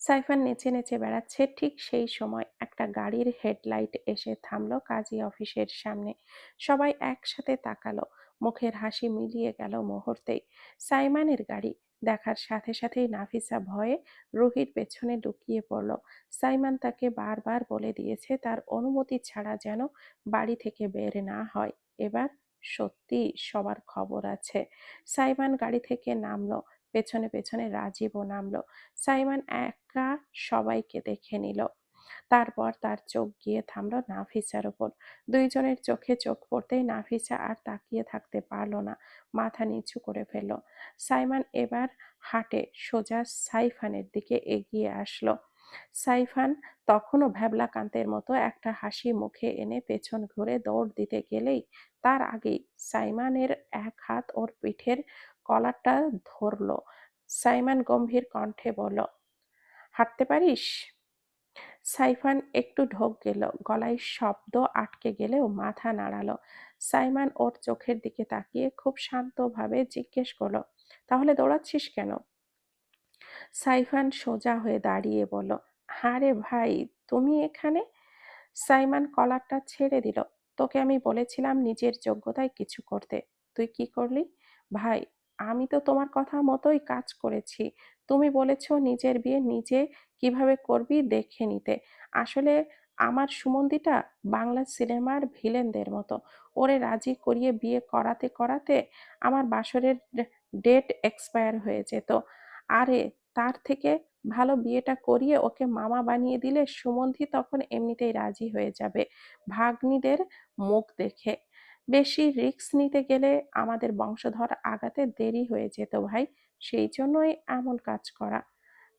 সাইফান নেচে নেচে বেড়াচ্ছে ঠিক সেই সময়। একটা গাড়ির হেডলাইট এসে থামলো কাজী অফিসের সামনে। সবাই একসাথে তাকালো। মুখের হাসি মিলিয়ে গেল মুহূর্তেই। সাইমানের গাড়ি দেখার সাথে সাথেই নাফিসা ভয়ে রুহির পেছনে লুকিয়ে পড়ল। সাইমান তাকে বারবার বলে দিয়েছে তার অনুমতি ছাড়া যেন বাড়ি থেকে বের না হয়। এবার সত্যি সবার খবর আছে। সাইমান গাড়ি থেকে নামলো। পেছনে পেছনে রাজীবও নামলো। সাইমান একা সবাইকে দেখে নিল। তারপর তার চোখ গিয়ে থামলো নাফিসার উপর দুইজনের চোখে চোখ পড়তেই নাফিসা আর তাকিয়ে থাকতে পারল না, মাথা নিচু করে ফেলল। সাইমান এবার হাটে সোজা সাইফানের দিকে এগিয়ে আসলো। সাইফান তখনও ভ্যাবলাকান্তের মতো একটা হাসি মুখে এনে পেছন ঘুরে দৌড় দিতে গেলেই তার আগেই সাইমানের এক হাত ওর পিঠের কলারটা ধরল। সাইমান গম্ভীর কণ্ঠে বলল, হাঁটতে পারিস? সাইফান একটু ঢোক গেল, গলায় শব্দ আটকে গেলেও মাথা নাড়ালো। সাইমান ওর চোখের দিকে তাকিয়ে খুব শান্তভাবে জিজ্ঞেস করল, তাহলে দৌড়াচ্ছিস কেন? সাইফান সোজা হয়ে দাঁড়িয়ে বলল, আরে ভাই, তুমি এখানে? সাইমান কলারটা ছেড়ে দিল, তোকে আমি বলেছিলাম নিজের যোগ্যতায় কিছু করতে। তুই কি করলি? ভাই আমি তো তোমার কথা মতোই কাজ করেছি। তুমি বলেছ নিজের বিয়ে নিজে কীভাবে করবি দেখে নিতে। আসলে আমার সুমন্দিটা বাংলা সিনেমার ভিলেনদের মতো। ওরে রাজি করিয়ে বিয়ে করাতে করাতে আমার বাসরের ডেট এক্সপায়ার হয়ে যেত। আরে তার থেকে ভালো বিয়েটা করিয়ে ওকে মামা বানিয়ে দিলে সুমন্ধি তখন এমনিতেই রাজি হয়ে যাবে। ভাগ্নিদের মুখ দেখে। বেশি রিস্ক নিতে গেলে আমাদের বংশধর আগাতে দেরি হয়ে যেত ভাই। সেই জন্যই এমন কাজ করা।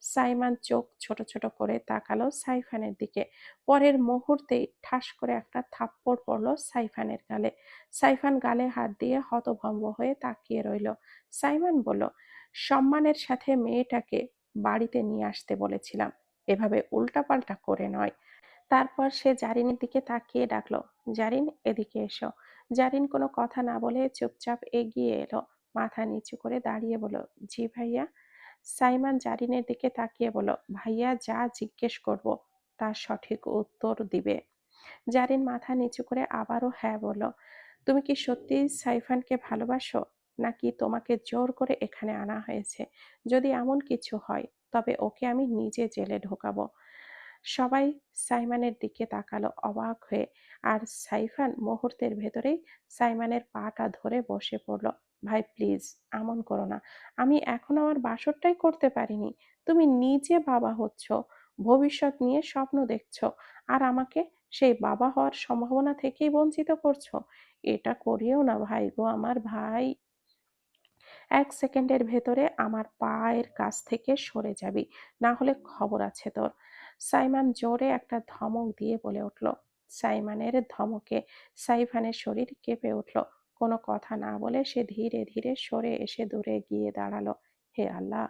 সাইমান চোখ ছোট ছোট করে তাকালো সাইফানের দিকে। পরের মুহূর্তেই ঠাস করে একটা থাপ্পড় পড়ল সাইফানের গালে। সাইফান গালে হাত দিয়ে হতভম্ব হয়ে তাকিয়ে রইল। সাইমান বলল, সম্মানের সাথে মেয়েটাকে বাড়িতে নিয়ে আসতে বলেছিলাম। এভাবে উল্টাপাল্টা করে নয়। তারপর সে জারিনের দিকে তাকিয়ে ডাকলো, জারিন, এদিকে এসো। জারিন কোনো কথা না বলে চুপচাপ এগিয়ে এলো। মাথা নিচু করে দাঁড়িয়ে বলো জি ভাইয়া। সাইমান জারিনের দিকে তাকিয়ে বলো ভাইয়া, যা জিজ্ঞেস করব তার সঠিক উত্তর দিবে। জারিন মাথা নিচু করে আবারও হ্যাঁ বলো তুমি কি সত্যি সাইফানকে ভালোবাসো? নাকি তোমাকে জোর করে এখানে আনা হয়েছে? যদি এমন কিছু হয়, তবে ওকে আমি নিজে জেলে ঢোকাবো। সবাই সাইমানের দিকে তাকালো অবাক হয়ে। আর সাইফান মুহূর্তের ভেতরেই সাইমানের পাটা ধরে বসে পড়ল। ভাই, প্লিজ, এমন করো না। আমি এখন আমার বাসরটাই করতে পারিনি। তুমি নিজে বাবা হচ্ছ। ভবিষ্যৎ নিয়ে স্বপ্ন দেখছ। আর আমাকে সেই বাবা হওয়ার সম্ভাবনা থেকেই বঞ্চিত করছ। এটা করিও না, ভাই গো আমার ভাই। এক সেকেন্ডের ভেতরে আমার পায়ের কাছ থেকে সরে যাবি। না হলে খবর আছে তোর। সাইমান জোরে একটা ধমক দিয়ে বলে উঠল। সাইমানের ধমকে সাইফানের শরীর কেঁপে উঠল। কোনো কথা না বলে সে ধীরে ধীরে সরে এসে দূরে গিয়ে দাঁড়াল। হে আল্লাহ,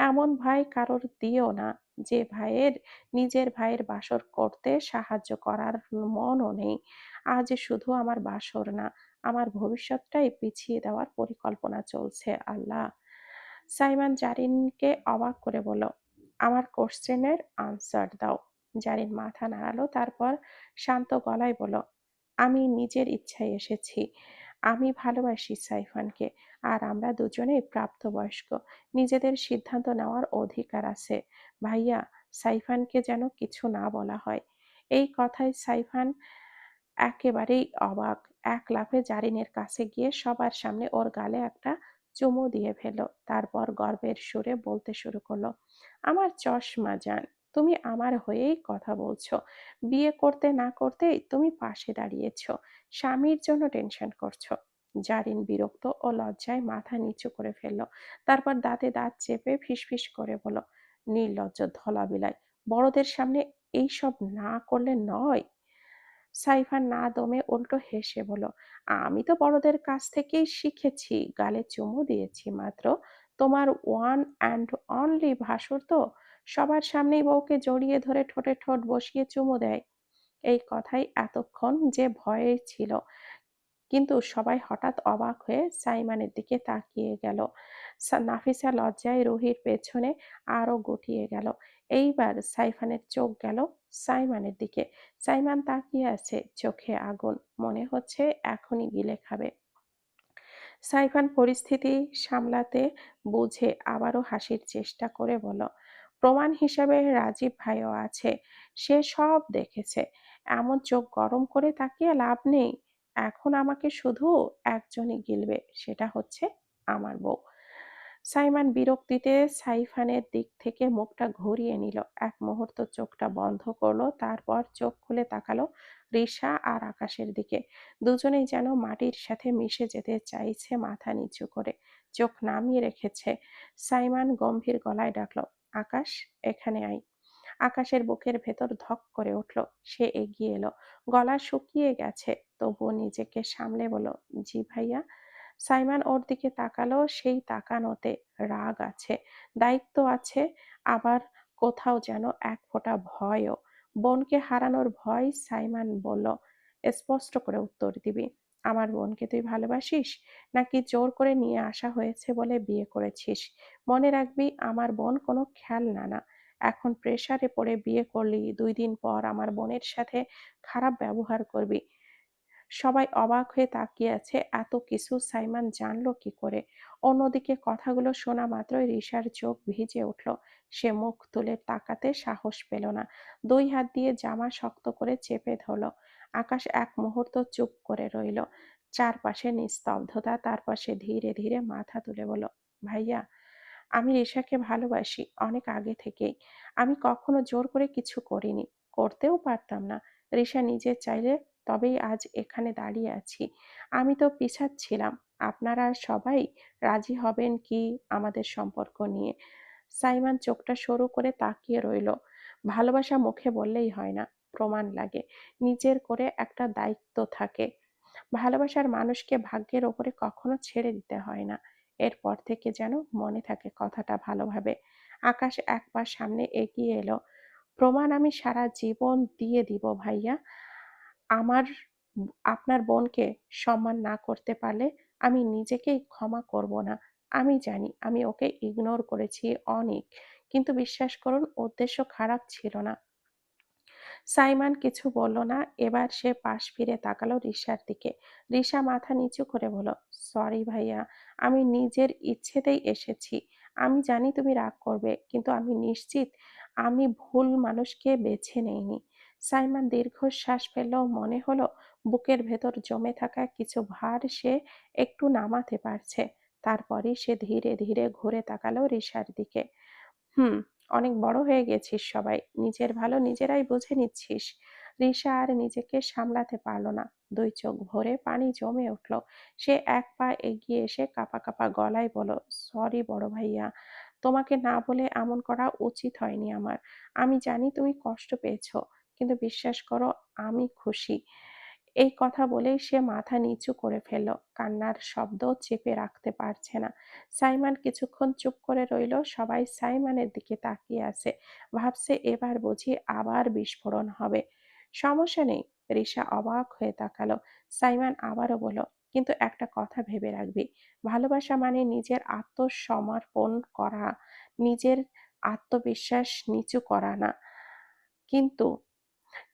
এমন ভাই কারোর দিও না। যে ভাইয়ের, নিজের ভাইয়ের বাসর করতে সাহায্য করার মনও নেই। আজ শুধু আমার বাসর না, আমার ভবিষ্যৎটাই পিছিয়ে দেওয়ার পরিকল্পনা চলছে, আল্লাহ। সাইমান জারিনকে অবাক করে বলল আমার কোশ্চেনের আনসার দাও। জারিন মাথা নাড়ালো, তারপর শান্ত গলায় বলল, আমি নিজের ইচ্ছায় এসেছি। আমি ভালোবাসি সাইফানকে, আর আমরা দুজনেই প্রাপ্তবয়স্ক। নিজেদের সিদ্ধান্ত নেওয়ার অধিকার আছে। ভাইয়া, সাইফানকে যেন কিছু না বলা হয়। এই কথায় সাইফান একেবারেই অবাক। এক লাফে জারিনের কাছে গিয়ে সবার সামনে ওর গালে একটা চুমু দিয়ে ফেলো তারপর গর্বের সুরে বলতে শুরু করল, আমার চশমা যান তুমি আমার হয়েই কথা বলছো। বিয়ে করতে না করতেই তুমি পাশে দাঁড়িয়েছ। স্বামীর জন্য টেনশন করছ। জারিন বিরক্ত ও লজ্জায় মাথা নিচু করে ফেলল। তারপর দাঁতে দাঁত চেপে ফিসফিস করে বলল, নির্লজ্জ ধলা বিলাই বড়দের সামনে এইসব না করলে নয়। সাইফান না দমে উল্টো হেসে বলল, আমি তো বড়দের কাছ থেকেই শিখেছি, গালে চুমু দিয়েছি মাত্র। তোমার ওয়ান অ্যান্ড অনলি ভাসুর তো, সবার সামনেই বউকে জড়িয়ে ধরে ঠোঁটে ঠোঁট বসিয়ে চুমু দেয়। এই কথাই এতক্ষণ যে ভয়ে ছিল। কিন্তু সবাই হঠাৎ অবাক হয়ে সাইমানের দিকে তাকিয়ে গেল। নাফিসা লজ্জায় রুহির পেছনে আরও গুটিয়ে গেল। এইবার সাইফানের চোখ গেল সাইমানের দিকে। সাইমান তাকিয়ে আছে চোখে আগুন, মনে হচ্ছে এখনই গিলে খাবে। সাইফান পরিস্থিতি সামলাতে বুঝে আবারও হাসির চেষ্টা করে বলল, প্রমাণ হিসাবে রাজীব ভাইও আছে, সে সব দেখেছে। এমন চোখ গরম করে তাকিয়ে লাভ নেই। এখন আমাকে শুধু একজনই গিলবে, সেটা হচ্ছে আমার বউ। সাইমান বিরক্তিতে সাইফানের দিক থেকে মুখটা ঘুরিয়ে নিল। এক মুহূর্ত চোখটা বন্ধ করল, তারপর চোখ খুলে তাকালো রিসা আর আকাশের দিকে। দুজনেই যেন মাটির সাথে মিশে যেতে চাইছে মাথা নিচু করে। চোখ নামিয়ে রেখেছে। সাইমান গম্ভীর গলায় ডাকলো, আকাশ, এখানে আয়। আকাশের বুকের ভেতর ধক করে উঠল। সে এগিয়ে এলো। গলা শুকিয়ে গেছে, তবুও নিজেকে সামলে বলল, জি ভাইয়া। সাইমান ওর দিকে তাকালো, সেই তাকানোতে রাগ আছে, দায়িত্ব আছে, আবার কোথাও যেন এক ফোঁটা ভয়ও। বোনকে হারানোর ভয় সাইমান বলল, স্পষ্ট করে উত্তর দিবি। আমার বোনকে তুই ভালোবাসিস? নাকি জোর করে নিয়ে আসা হয়েছে বলে বিয়ে করেছিস? মনে রাখবি, আমার বোন কোনো খেলনা না। এখন প্রেসারে পড়ে বিয়ে করলি, দুই দিন পর আমার বোনের সাথে খারাপ ব্যবহার করবি। সবাই অবাক হয়ে তাকিয়ে আছে। এত কিছু সাইমান জানলো কি করে? অন্যদিকে কথাগুলো শোনা মাত্রই রিশার চোখ ভিজে উঠল। সে মুখ তুলে তাকাতে সাহস পেল না। দুই হাত দিয়ে জামা শক্ত করে চেপে ধরল। আকাশ এক মুহূর্ত চুপ করে রইল। চারপাশে নিস্তব্ধতা তার পাশে ধীরে ধীরে মাথা তুলে বলল, ভাইয়া, আমি রিশাকে ভালোবাসি অনেক আগে থেকেই। আমি কখনো জোর করে কিছু করিনি। করতেও পারতাম না। রিশা নিজে চাইলে তবেই আজ এখানে দাঁড়িয়ে আছি। আমি তো পিছাচ্ছিলাম আপনারা সবাই রাজি হবেন কি আমাদের সম্পর্ক নিয়ে? সাইমান চোখটা সরু করে তাকিয়ে রইল। ভালোবাসা মুখে বললেই হয় না, প্রমাণ লাগে। নিজের করে একটা দায়িত্ব থাকে। ভালোবাসার মানুষকে ভাগ্যের ওপরে কখনো ছেড়ে দিতে হয় না। এরপর থেকে যেন মনে থাকে কথাটা ভালোভাবে। আকাশ এক পা সামনে এগিয়ে এলো। প্রমাণ আমি সারা জীবন দিয়ে দিব ভাইয়া। আমার আপনার বোনকে সম্মান না করতে পারলে আমি নিজেকেই ক্ষমা করব না। আমি জানি আমি ওকে ইগনোর করেছি অনেক। কিন্তু বিশ্বাস করুন, উদ্দেশ্য খারাপ ছিল না। সাইমান কিছু বলল না। এবার সে পাশ ফিরে তাকালো রিশার দিকে। রিশা মাথা নিচু করে বলল সরি ভাইয়া, আমি নিজের ইচ্ছেতেই এসেছি। আমি জানি তুমি রাগ করবে, কিন্তু আমি নিশ্চিত আমি ভুল মানুষকে বেছে নেইনি। সাইমান দীর্ঘশ্বাস ফেলল মনে হলো বুকের ভেতর জমে থাকা কিছু ভার সে একটু নামাতে পারছে। তারপরই সে ধীরে ধীরে ঘুরে তাকালো রিশার দিকে। হুম, অনেক বড় হয়ে গেছিস সবাই। নিজের ভালো নিজেরাই বুঝে নিচ্ছিস। রিসা আর নিজেকে সামলাতে পারল না। দুই চোখ ভরে পানি জমে উঠল। সে এক পা এগিয়ে এসে কাপা কাপা গলায় বলো সরি বড় ভাইয়া, তোমাকে না বলে এমন করা উচিত হয়নি আমার। আমি জানি তুমি কষ্ট পেয়েছ। কিন্তু বিশ্বাস করো, আমি খুশি। এই কথা বলেই সে মাথা নিচু করে ফেলল। কান্নার শব্দ চেপে রাখতে পারছে না। সাইমান কিছুক্ষণ চুপ করে রইল। সবাই সাইমানের দিকে তাকিয়ে আছে। ভাবছে এবার বুঝি আবার বিস্ফোরণ হবে। সমস্যা নেই। রিসা অবাক হয়ে তাকালো। সাইমান আবারও বলল, কিন্তু একটা কথা ভেবে রাখবি। ভালোবাসা মানে নিজের আত্মসমর্পণ করা। নিজের আত্মবিশ্বাস নিচু করা না। কিন্তু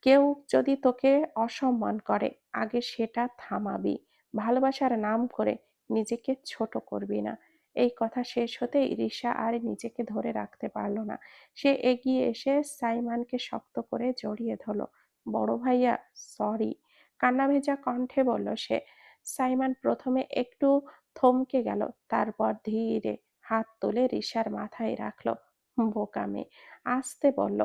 কেউ যদি তোকে অসম্মান করে, আগে সেটা থামাবি। ভালোবাসার নাম করে নিজেকে ছোট করবি না। এই কথা শেষ হতেই রিসা আর নিজেকে ধরে রাখতে পারল না। সে এগিয়ে এসে সাইমানকে শক্ত করে জড়িয়ে ধরল। বড় ভাইয়া, সরি। কান্না ভেজা কণ্ঠে বলল সে। সাইমান প্রথমে একটু থমকে গেল, তারপর ধীরে হাত তুলে রিসার মাথায় রাখল। বোকামে আসতে বলল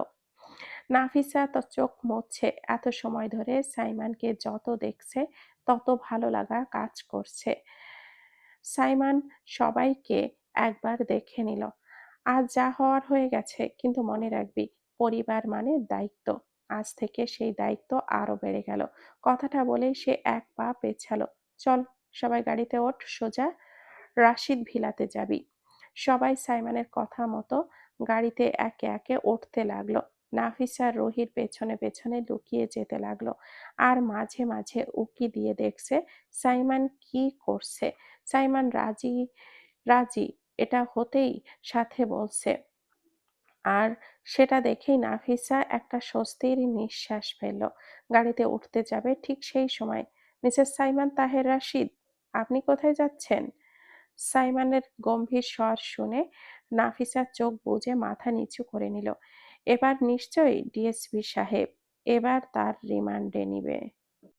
নাফিসা তো চোখ মুছছে এত সময় ধরে সাইমানকে যত দেখছে, তত ভালো লাগা কাজ করছে। সাইমান সবাইকে একবার দেখে নিল। আজ যা হওয়ার হয়ে গেছে, কিন্তু মনে রাখবি, পরিবার মানে দায়িত্ব। আজ থেকে সেই দায়িত্ব আরও বেড়ে গেল। কথাটা বলেই সে এক পা পেছালো। চল, সবাই গাড়িতে ওঠ, সোজা। রাশিদ ভিলাতে যাবি। সবাই সাইমানের কথা মতো গাড়িতে একে একে উঠতে লাগল। নাফিসা রোহির পেছনে পেছনে লুকিয়ে যেতে লাগল। আর মাঝে মাঝে উকি দিয়ে দেখছে, সাইমান কি করছে? সাইমান রাজি রাজি, এটা হতেই সাথে বলছে। আর সেটা দেখেই নাফিসা একটা স্বস্তির নিঃশ্বাস ফেলল। গাড়িতে উঠতে যাবে ঠিক সেই সময়। মিসেস সাইমান তাহের রাশিদ, আপনি কোথায় যাচ্ছেন? সাইমানের গম্ভীর স্বর শুনে নাফিসা চোখ বুজে মাথা নিচু করে নিল। এবার নিশ্চয়ই ডিএসপি সাহেব এবার তার রিমান্ডে নিবে।